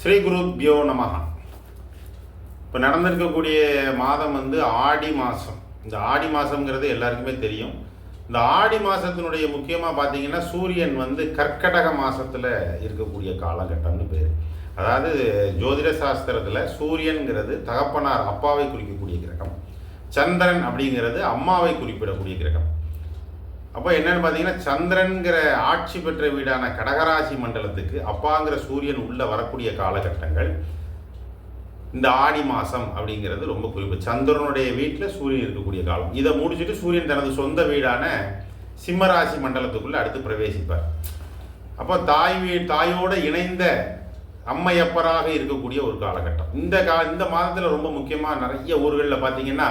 ஸ்ரீ குருப்யோ நமஹ. இப்போ நடந்திருக்கக்கூடிய மாதம் வந்து ஆடி மாதம் இந்த ஆடி மாதங்கிறது எல்லாருக்குமே தெரியும். இந்த ஆடி மாதத்தினுடைய முக்கியமாக பார்த்தீங்கன்னா சூரியன் வந்து கர்க்கடக மாதத்தில் இருக்கக்கூடிய காலகட்டம்னு பேர். அதாவது ஜோதிட சாஸ்திரத்தில் சூரியன்கிறது தகப்பனார் அப்பாவை குறிக்கக்கூடிய கிரகம். சந்திரன் அப்படிங்கிறது அம்மாவை குறிப்பிடக்கூடிய கிரகம். அப்போ என்னன்னு பார்த்தீங்கன்னா சந்திரன்கிற ஆட்சி பெற்ற வீடான கடகராசி மண்டலத்துக்கு அப்பாங்கிற சூரியன் உள்ள வரக்கூடிய காலகட்டங்கள் இந்த ஆடி மாதம் அப்படிங்கிறது ரொம்ப குறிப்பு. சந்திரனுடைய வீட்டில் சூரியன் இருக்கக்கூடிய காலம். இதை முடிச்சுட்டு சூரியன் தனது சொந்த வீடான சிம்மராசி மண்டலத்துக்குள்ளே அடுத்து பிரவேசிப்பார். அப்போ தாய் வீ தாயோடு இணைந்த அம்மையப்பராக இருக்கக்கூடிய ஒரு காலகட்டம். இந்த கா இந்த மாதத்தில் ரொம்ப முக்கியமாக நிறைய ஊர்களில் பார்த்தீங்கன்னா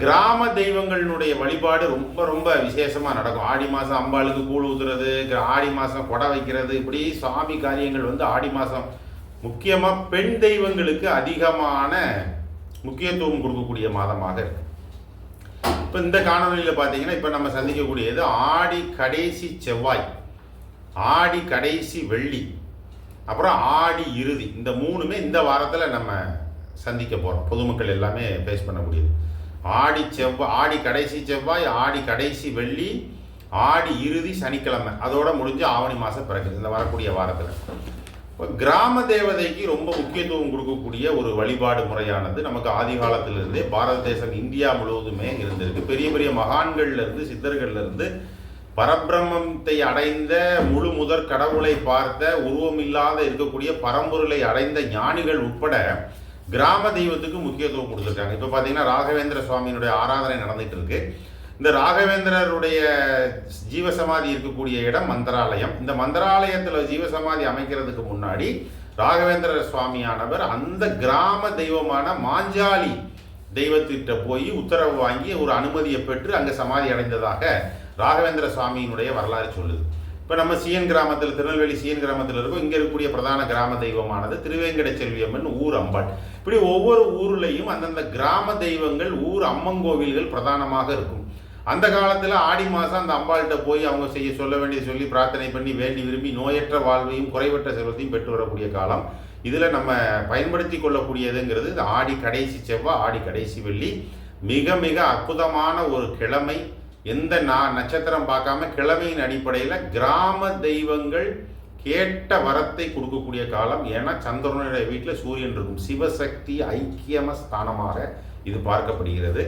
கிராம தெய்வங்களினுடைய வழிபாடு ரொம்ப ரொம்ப விசேஷமாக நடக்கும். ஆடி மாதம் அம்பாளுக்கு கூழ் ஊத்துறது ஆடி மாதம் கொடை வைக்கிறது இப்படி சாமி காரியங்கள் வந்து ஆடி மாதம் முக்கியமாக பெண் தெய்வங்களுக்கு அதிகமான முக்கியத்துவம் கொடுக்கக்கூடிய மாதமாக இருக்கு. இப்போ இந்த காணொலியில் பார்த்தீங்கன்னா இப்போ நம்ம சந்திக்கக்கூடியது ஆடி கடைசி செவ்வாய் ஆடி கடைசி வெள்ளி அப்புறம் ஆடி இறுதி. இந்த மூணுமே இந்த வாரத்தில் நம்ம சந்திக்க போகிறோம் பொதுமக்கள் எல்லாமே ஃபேஸ் பண்ணக்கூடியது. ஆடி செவ்வாய் ஆடி கடைசி செவ்வாய் ஆடி கடைசி வெள்ளி ஆடி இறுதி சனிக்கிழமை. அதோட முடிஞ்சு ஆவணி மாதம் பிறகு. இந்த வரக்கூடிய வாரத்தில். இப்போ கிராம தேவதைக்கு ரொம்ப முக்கியத்துவம் கொடுக்கக்கூடிய ஒரு வழிபாடு முறையானது நமக்கு ஆதி காலத்திலிருந்தே பாரத தேசம் இந்தியா முழுவதுமே இருந்திருக்கு. பெரிய பெரிய மகான்கள்லேருந்து சித்தர்கள்லேருந்து பரபிரம்மத்தை அடைந்த முழு முதற் கடவுளை பார்த்த உருவமில்லாத இருக்கக்கூடிய பரம்பொருளை அடைந்த ஞானிகள் உட்பட கிராம தெய்வத்துக்கு முக்கியத்துவம் கொடுத்துருக்காங்க. இப்போ பார்த்தீங்கன்னா ராகவேந்திர சுவாமியினுடைய ஆராதனை நடந்துட்டு இருக்கு. இந்த ராகவேந்திரருடைய ஜீவசமாதி இருக்கக்கூடிய இடம் மந்திராலயம். இந்த மந்திராலயத்தில் ஜீவசமாதி அமைக்கிறதுக்கு முன்னாடி ராகவேந்திர சுவாமியானவர் அந்த கிராம தெய்வமான மாஞ்சாலி தெய்வத்திட்ட போய் உத்தரவு வாங்கி ஒரு அனுமதியை பெற்று அங்கே சமாதி அடைந்ததாக ராகவேந்திர சுவாமியினுடைய வரலாறு சொல்லுது. இப்போ நம்ம சிஎன் கிராமத்தில் திருநெல்வேலி சிஎன் கிராமத்தில் இருக்கோம். இங்கே இருக்கக்கூடிய பிரதான கிராம தெய்வமானது திருவேங்கட செல்வியம்மன் ஊர் அம்பாள். இப்படி ஒவ்வொரு ஊர்லேயும் அந்தந்த கிராம தெய்வங்கள் ஊர் அம்மன் கோவில்கள் பிரதானமாக இருக்கும். அந்த காலத்தில் ஆடி மாதம் அந்த அம்பாள்கிட்ட போய் அவங்க செய்ய சொல்ல வேண்டிய சொல்லி பிரார்த்தனை பண்ணி வேண்டி விரும்பி நோயற்ற வாழ்வையும் குறைவற்ற செல்வத்தையும் பெற்று வரக்கூடிய காலம். இதில் நம்ம பயன்படுத்தி கொள்ளக்கூடியதுங்கிறது இந்த ஆடி கடைசி செவ்வாய் ஆடி கடைசி வெள்ளி. மிக மிக அற்புதமான ஒரு கிழமை. எந்த நா நட்சத்திரம் பார்க்காம கிழமையின் அடிப்படையில் கிராம தெய்வங்கள் கேட்ட வரத்தை கொடுக்கக்கூடிய காலம். ஏன்னா சந்திரனுடைய வீட்டில் சூரியன் இருக்கும். சிவசக்தி ஐக்கியம ஸ்தானமாக இது பார்க்கப்படுகிறது.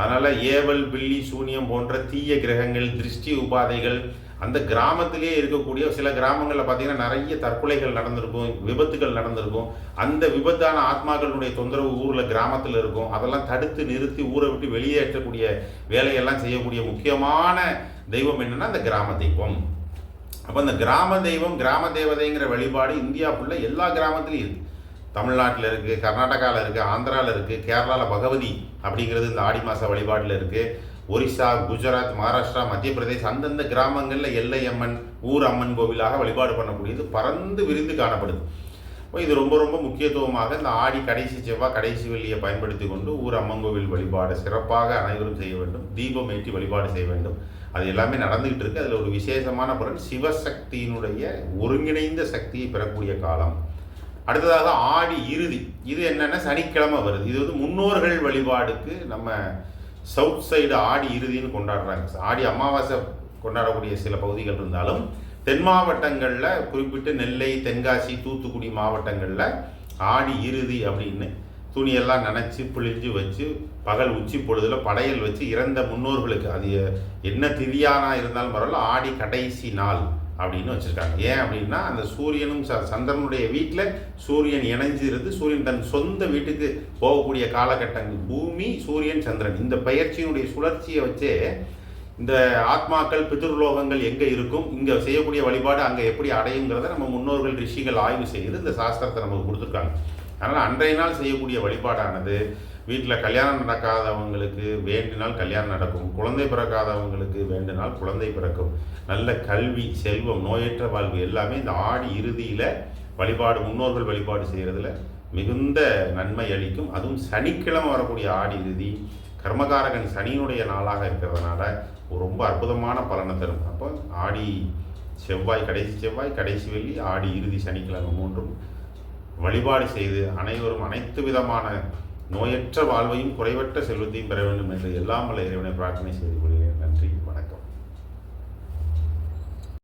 அதனால் ஏவல் பில்லி சூனியம் போன்ற தீய கிரகங்கள் திருஷ்டி உபாதைகள் அந்த கிராமத்திலே இருக்கக்கூடிய சில கிராமங்களில் பார்த்தீங்கன்னா நிறைய தற்கொலைகள் நடந்திருக்கும் விபத்துகள் நடந்திருக்கும். அந்த விபத்தான ஆத்மாக்களுடைய தொந்தரவு ஊரில் கிராமத்தில் இருக்கும். அதெல்லாம் தடுத்து நிறுத்தி ஊரை விட்டு வெளியேற்றக்கூடிய வேலையெல்லாம் செய்யக்கூடிய முக்கியமான தெய்வம் என்னென்னா அந்த கிராம தெய்வம். அப்போ இந்த கிராம தெய்வம் கிராம தேவதைங்கிற வழிபாடு இந்தியா ஃபுல்லாக எல்லா கிராமத்துலேயும் இருக்குது தமிழ்நாட்டில் இருக்குது கர்நாடகாவில் இருக்குது ஆந்திராவில் இருக்குது கேரளாவில் பகவதி அப்படிங்கிறது இந்த ஆடி மாத வழிபாட்டில் இருக்குது ஒரிசா குஜராத் மகாராஷ்டிரா மத்திய பிரதேஷ் அந்தந்த கிராமங்களில் எல்லை அம்மன் ஊர் அம்மன் கோவிலாக வழிபாடு பண்ணக்கூடியது பறந்து விரிந்து காணப்படுது. இது ரொம்ப ரொம்ப முக்கியத்துவமாக இந்த ஆடி கடைசி செவ்வாய் கடைசி வெள்ளியை பயன்படுத்தி கொண்டு ஊர் அம்மன் கோவில் வழிபாடு சிறப்பாக அனைவரும் செய்ய வேண்டும். தீபம் ஏற்றி வழிபாடு செய்ய வேண்டும். அது எல்லாமே நடந்துகிட்டு இருக்கு. அதில் ஒரு விசேஷமான பொருள் சிவசக்தியினுடைய ஒருங்கிணைந்த சக்தியை பெறக்கூடிய காலம். அடுத்ததாக ஆடி இறுதி. இது என்னென்னா சனிக்கிழமை வருது. இது வந்து முன்னோர்கள் வழிபாடுக்கு நம்ம சவுத் சைடு ஆடி இறுதின்னு கொண்டாடுறாங்க. ஆடி அமாவாசை கொண்டாடக்கூடிய சில பகுதிகள் இருந்தாலும் தென் மாவட்டங்களில் குறிப்பிட்டு நெல்லை தென்காசி தூத்துக்குடி மாவட்டங்களில் ஆடி இறுதி அப்படின்னு துணியெல்லாம் நனைச்சி பிழிஞ்சு வச்சு பகல் உச்சி பொழுதில் படையல் வச்சு இறந்த முன்னோர்களுக்கு அது என்ன திதியானா இருந்தாலும் பரவாயில்ல ஆடி கடைசி நாள். அப்படின்னு வச்சுருக்காங்க. ஏன் அப்படின்னா அந்த சூரியனும் ச சந்திரனுடைய வீட்டில் சூரியன் இணைஞ்சிருந்து சூரியன் தன் சொந்த வீட்டுக்கு போகக்கூடிய காலகட்டங்கள். பூமி சூரியன் சந்திரன். இந்த பயிற்சியினுடைய சுழற்சியை வச்சே இந்த ஆத்மாக்கள் பிதிர்லோகங்கள் எங்கே இருக்கும் இங்கே செய்யக்கூடிய வழிபாடு அங்கே எப்படி அடையுங்கிறத நம்ம முன்னோர்கள் ரிஷிகள் ஆய்வு செய்து இந்த சாஸ்திரத்தை நமக்கு கொடுத்துருக்காங்க. அதனால் அன்றைய நாள் செய்யக்கூடிய வழிபாடானது வீட்டில் கல்யாணம் நடக்காதவங்களுக்கு வேண்டினால் கல்யாணம் நடக்கும். குழந்தை பிறக்காதவங்களுக்கு வேண்டினால் குழந்தை பிறக்கும். நல்ல கல்வி செல்வம் நோயற்ற வாழ்வு எல்லாமே இந்த ஆடி இறுதியில் வழிபாடு முன்னோர்கள் வழிபாடு செய்கிறதுல மிகுந்த நன்மை அளிக்கும். அதுவும் சனிக்கிழமை வரக்கூடிய ஆடி இறுதி கர்மகாரகன் சனியினுடைய நாளாக இருக்கிறதுனால ரொம்ப அற்புதமான பலனை தரும். அப்போ ஆடி செவ்வாய் கடைசி செவ்வாய் கடைசி வெள்ளி ஆடி இறுதி சனிக்கிழமை மூன்றும் வழிபாடு செய்து அனைவரும் அனைத்து விதமான நோயற்ற வாழ்வையும் குறைவற்ற செல்வத்தையும் பெற வேண்டும் என்று எல்லாம் வல்ல இறைவனை பிரார்த்தனை செய்து கொள்கிறேன்.